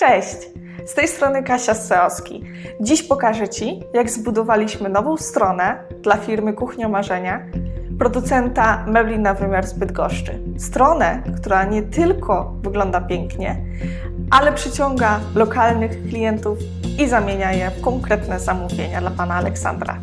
Cześć! Z tej strony Kasia Seoski. Dziś pokażę Ci, jak zbudowaliśmy nową stronę dla firmy Kuchnia Marzenia, producenta mebli na wymiar z Bydgoszczy. Stronę, która nie tylko wygląda pięknie, ale przyciąga lokalnych klientów i zamienia je w konkretne zamówienia dla pana Aleksandra.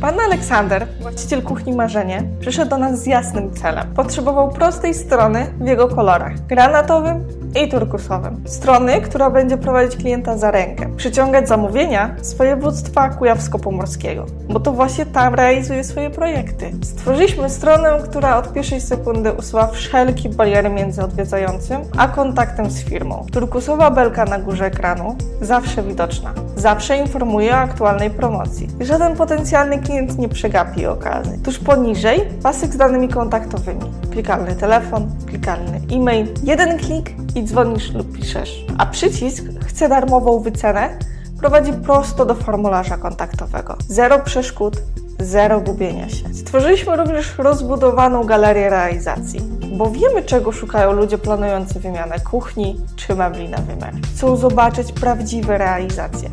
Pan Aleksander, właściciel kuchni Marzenie, przyszedł do nas z jasnym celem. Potrzebował prostej strony w jego kolorach granatowym i turkusowym. Strony, która będzie prowadzić klienta za rękę, przyciągać zamówienia z województwa kujawsko-pomorskiego, bo to właśnie tam realizuje swoje projekty. Stworzyliśmy stronę, która od pierwszej sekundy usuwa wszelkie bariery między odwiedzającym a kontaktem z firmą. Turkusowa belka na górze ekranu zawsze widoczna, zawsze informuje o aktualnej promocji. Żaden potencjalny klient nie przegapi okazji. Tuż poniżej pasek z danymi kontaktowymi. Klikalny telefon, klikalny e-mail, jeden klik i dzwonisz lub piszesz. A przycisk Chcę darmową wycenę prowadzi prosto do formularza kontaktowego. Zero przeszkód, zero gubienia się. Stworzyliśmy również rozbudowaną galerię realizacji, bo wiemy, czego szukają ludzie planujący wymianę kuchni czy mebli na wymiar. Chcą zobaczyć prawdziwe realizacje.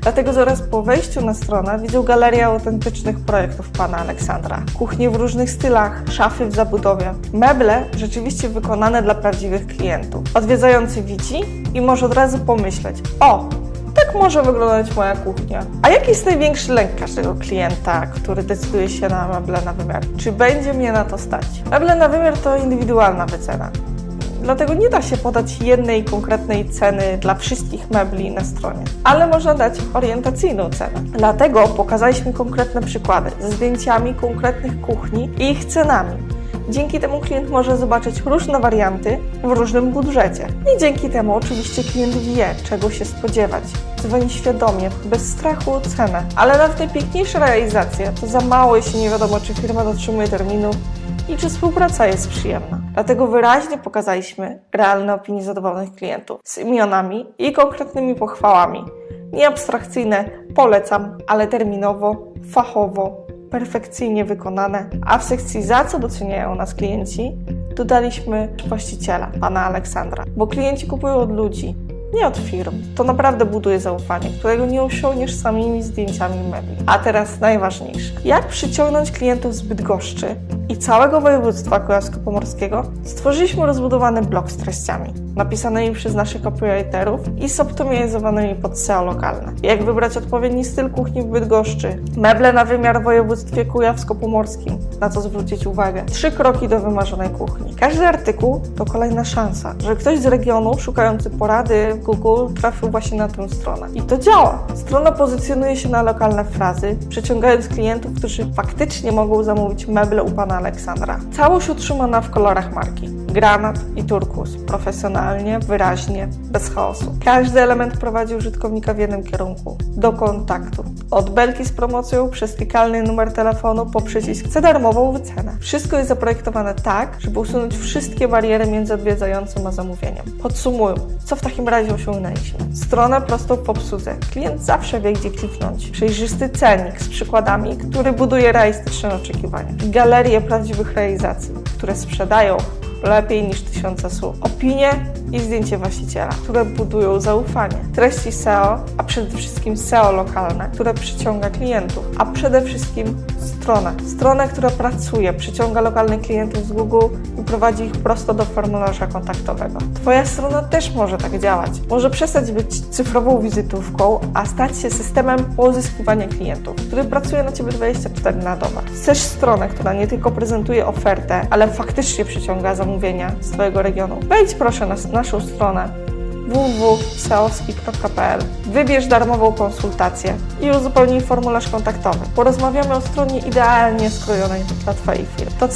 Dlatego zaraz po wejściu na stronę widzą galerię autentycznych projektów pana Aleksandra. Kuchnie w różnych stylach, szafy w zabudowie, meble rzeczywiście wykonane dla prawdziwych klientów. Odwiedzający widzi i może od razu pomyśleć: O, tak może wyglądać moja kuchnia. A jaki jest największy lęk każdego klienta, który decyduje się na meble na wymiar? Czy będzie mnie na to stać? Meble na wymiar to indywidualna wycena. Dlatego nie da się podać jednej konkretnej ceny dla wszystkich mebli na stronie, ale można dać orientacyjną cenę. Dlatego pokazaliśmy konkretne przykłady ze zdjęciami konkretnych kuchni i ich cenami. Dzięki temu klient może zobaczyć różne warianty w różnym budżecie. I dzięki temu oczywiście klient wie, czego się spodziewać. Dzwoni świadomie, bez strachu o cenę. Ale nawet najpiękniejsza realizacja to za mało, jeśli nie wiadomo, czy firma dotrzymuje terminu i czy współpraca jest przyjemna. Dlatego wyraźnie pokazaliśmy realne opinie zadowolonych klientów z imionami i konkretnymi pochwałami. Nie abstrakcyjne polecam, ale terminowo, fachowo, perfekcyjnie wykonane. A w sekcji za co doceniają nas klienci dodaliśmy właściciela, pana Aleksandra, bo klienci kupują od ludzi, nie od firm. To naprawdę buduje zaufanie, którego nie osiągniesz samymi zdjęciami mebli. A teraz najważniejsze. Jak przyciągnąć klientów z Bydgoszczy i całego województwa kujawsko-pomorskiego? Stworzyliśmy rozbudowany blog z treściami, napisanymi przez naszych copywriterów i zoptymalizowanymi pod SEO lokalne. Jak wybrać odpowiedni styl kuchni w Bydgoszczy? Meble na wymiar w województwie kujawsko-pomorskim. Na co zwrócić uwagę? Trzy kroki do wymarzonej kuchni. Każdy artykuł to kolejna szansa, że ktoś z regionu szukający porady w Google trafił właśnie na tę stronę. I to działa. Strona pozycjonuje się na lokalne frazy, przyciągając klientów, którzy faktycznie mogą zamówić meble u pana Aleksandra. Całość utrzymana w kolorach marki. Granat i turkus. Profesjonalnie, wyraźnie, bez chaosu. Każdy element prowadzi użytkownika w jednym kierunku. Do kontaktu. Od belki z promocją, przez klikalny numer telefonu, po przycisk Chcę darmową wycenę. Wszystko jest zaprojektowane tak, żeby usunąć wszystkie bariery między odwiedzającym a zamówieniem. Podsumuję, co w takim razie osiągnęliśmy. Stronę prostą w obsłudze. Klient zawsze wie, gdzie kliknąć. Przejrzysty cennik z przykładami, który buduje realistyczne oczekiwania. Galerię prawdziwych realizacji, które sprzedają lepiej niż tysiące słów. Opinie i zdjęcie właściciela, które budują zaufanie. Treści SEO, a przede wszystkim SEO lokalne, które przyciąga klientów, a przede wszystkim stronę. Stronę, która pracuje, przyciąga lokalnych klientów z Google i prowadzi ich prosto do formularza kontaktowego. Twoja strona też może tak działać. Może przestać być cyfrową wizytówką, a stać się systemem pozyskiwania klientów, który pracuje na Ciebie 24 na dobę. Chcesz stronę, która nie tylko prezentuje ofertę, ale faktycznie przyciąga zamówienia z Twojego regionu. Wejdź proszę na naszą stronę www.seoski.pl. Wybierz darmową konsultację i uzupełnij formularz kontaktowy. Porozmawiamy o stronie idealnie skrojonej dla Twojej firmy. To co?